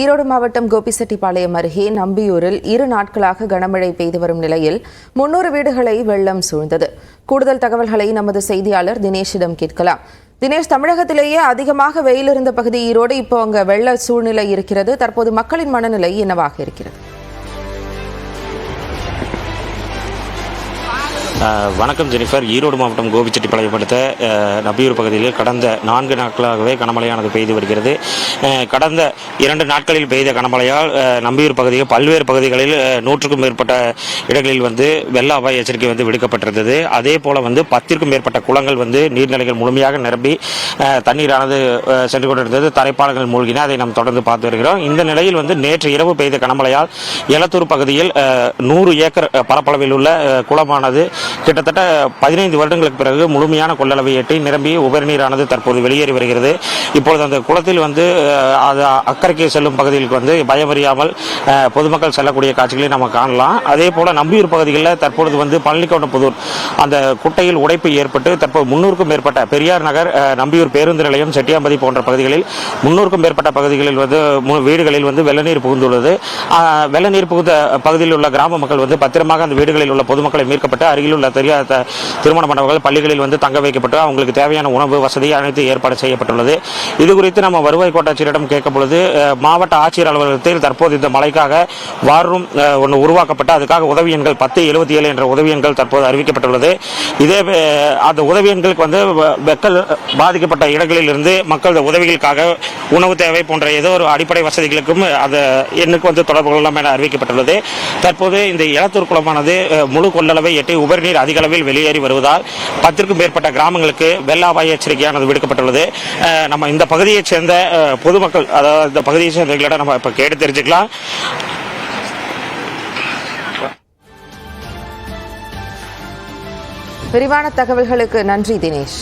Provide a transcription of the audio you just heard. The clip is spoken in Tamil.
ஈரோடு மாவட்டம் கோபிசெட்டிப்பாளையம் அருகே நம்பியூரில் இரு நாட்களாக கனமழை பெய்து வரும் நிலையில் முன்னூறு வீடுகளை வெள்ளம் சூழ்ந்தது. கூடுதல் தகவல்களை நமது செய்தியாளர் தினேஷிடம் கேட்கலாம். தினேஷ் தமிழகத்திலேயே அதிகமாக வெயில் இருந்த பகுதி ஈரோடு இப்போ அங்க வெள்ள சூழ்நிலை இருக்கிறது. தற்போது மக்களின் மனநிலை என்னவாக இருக்கிறது? வணக்கம் ஜெனிஃபர். ஈரோடு மாவட்டம் கோபிச்செட்டிப்பாளையம் அடுத்த நபியூர் பகுதியில் கடந்த நான்கு நாட்களாகவே கனமழையானது பெய்து வருகிறது. கடந்த இரண்டு நாட்களில் பெய்த கனமழையால் நம்பியூர் பகுதியில் பல்வேறு பகுதிகளில் நூற்றுக்கும் மேற்பட்ட இடங்களில் வந்து வெள்ள அபாய எச்சரிக்கை வந்து விடுக்கப்பட்டிருந்தது. அதே போல வந்து பத்திற்கும் மேற்பட்ட குளங்கள் வந்து நீர்நிலைகள் முழுமையாக நிரம்பி தண்ணீரானது சென்று கொண்டிருந்தது. தரைப்பாலங்கள் மூழ்கின. அதை நாம் தொடர்ந்து பார்த்து வருகிறோம். இந்த நிலையில் வந்து நேற்று இரவு பெய்த கனமழையால் எலத்தூர் பகுதியில் நூறு ஏக்கர் பரப்பளவில் உள்ள குளமானது கிட்டத்தட்ட பதினைந்து வருடங்களுக்கு பிறகு முழுமையான கொள்ளளவை எட்டி நிரம்பி உபரி நீரானது தற்போது வெளியேறி வருகிறது. இப்பொழுது அந்த குளத்தில் வந்து அது அக்கறைக்கு செல்லும் பகுதிகளுக்கு வந்து பயமறியாமல் பொதுமக்கள் செல்லக்கூடிய காட்சிகளை நம்ம காணலாம். அதே போல நம்பியூர் பகுதிகளில் தற்பொழுது வந்து பழனிக்கவுண்டபுதூர் அந்த குட்டையில் உடைப்பு ஏற்பட்டு தற்போது முன்னூறுக்கும் மேற்பட்ட பெரியார் நகர் நம்பியூர் பேருந்து நிலையம் செட்டியாம்பதி போன்ற பகுதிகளில் முன்னூறுக்கும் மேற்பட்ட பகுதிகளில் வந்து வீடுகளில் வந்து வெள்ளநீர் புகுந்துள்ளது. வெள்ளநீர் புகுந்த பகுதியில் உள்ள கிராம மக்கள் வந்து பத்திரமாக அந்த வீடுகளில் உள்ள பொதுமக்களை மீட்கப்பட்டு அருகில் உள்ள பெரிய திருமண மண்டபங்கள் பள்ளிகளில் வந்து தங்க வைக்கப்பட்டு அவங்களுக்கு தேவையான உணவு வசதி அனைத்து ஏற்பாடு செய்யப்பட்டுள்ளது. இது குறித்து நம்ம வருவாய் கோட்டாட்சியரிடம் கேட்கும் பொழுது மாவட்ட ஆட்சியர் அலுவலகத்தில் தற்போது இந்த மழைக்காக வார் ரூம் ஒன்று உருவாக்கப்பட்டு அதுக்காக உதவி எண்கள் பத்து எழுபத்தி ஏழு என்ற உதவி எண்கள் தற்போது அறிவிக்கப்பட்டுள்ளது. இதே அந்த உதவி எண்களுக்கு வந்து மக்கள் பாதிக்கப்பட்ட இடங்களில் இருந்து மக்கள் உதவிகளுக்காக உணவு தேவை போன்ற ஏதோ ஒரு அடிப்படை வசதிகளுக்கும் அந்த எண்ணுக்கு வந்து தொடர்பு கொள்ளலாம் என அறிவிக்கப்பட்டுள்ளது. தற்போது இந்த எலத்தூர் குளமானது முழு கொள்ளளவை எட்டி உபரிநீர் அதிக அளவில் வெளியேறி வருவதால் பத்திற்கும் மேற்பட்ட கிராமங்களுக்கு வெள்ள அபாய எச்சரிக்கையானது விடுக்கப்பட்டுள்ளது. நம்ம இந்த பகுதியைச் சேர்ந்த பொதுமக்கள் அதாவது இந்த பகுதியை சேர்ந்தவர்களிடம் நம்ம இப்ப கேட்டு தெரிஞ்சுக்கலாம். விரிவான தகவல்களுக்கு நன்றி தினேஷ்.